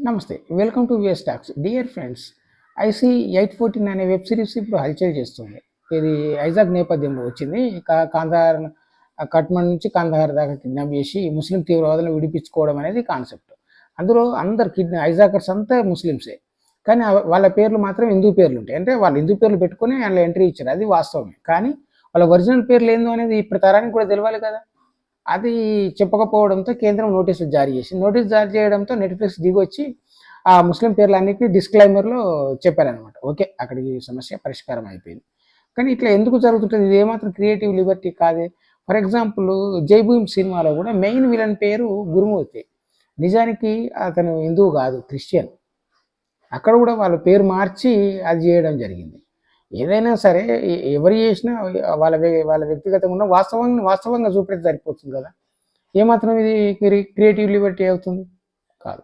నమస్తే welcome to VS talks. Dear friends IC eight fourteen అనే web series ఇప్పుడు హల్చల్ చేస్తుంది. ఇది ఐజాక్ నేపథ్యంలో వచ్చింది. కా- కాందహార్ కట్మండ్ నుంచి కాందహార్ దాకా కిడ్నాప్ చేసి ముస్లిం తీవ్రవాదులను విడిపించుకోవడం అనేది కాన్సెప్ట్. అందులో అందరు కిడ్నా ఐజాకర్స్ అంతా ముస్లిమ్సే. కానీ వాళ్ళ పేర్లు మాత్రం హిందూ పేర్లు ఉంటాయి. అంటే వాళ్ళు హిందూ పేర్లు పెట్టుకొని వాళ్ళ ఎంట్రీ ఇచ్చారు. అది వాస్తవమే. కానీ వాళ్ళ ఒరిజినల్ పేర్లు ఏందో అనేది ఇప్పుడు తరానికి కూడా తెలియాలి కదా. అది చెప్పకపోవడంతో కేంద్రం నోటీసులు జారీ చేసింది. నోటీస్ జారీ చేయడంతో నెట్ఫ్లిక్స్ దిగొచ్చి ఆ ముస్లిం పేర్లన్నిటికీ డిస్క్లైమర్లో చెప్పారనమాట ఓకే అక్కడికి సమస్య పరిష్కారం అయిపోయింది. కానీ ఇట్లా ఎందుకు జరుగుతుంటుంది? ఇది ఏమాత్రం క్రియేటివ్ లిబర్టీ కాదే? ఫర్ ఎగ్జాంపుల్ జై సినిమాలో కూడా మెయిన్ విలన్ పేరు గురుమూర్తి. నిజానికి అతను హిందువు కాదు క్రిస్టియన్. అక్కడ కూడా వాళ్ళ పేరు మార్చి అది చేయడం జరిగింది. ఏదైనా సరే ఎవరు చేసినా వాళ్ళ వాళ్ళ వ్యక్తిగతంగా ఉన్న వాస్తవంగా వాస్తవంగా చూపెడితే సరిపోతుంది కదా. ఏమాత్రం ఇది క్రియేటివ్ లిబర్టీ అవుతుంది? కాదు.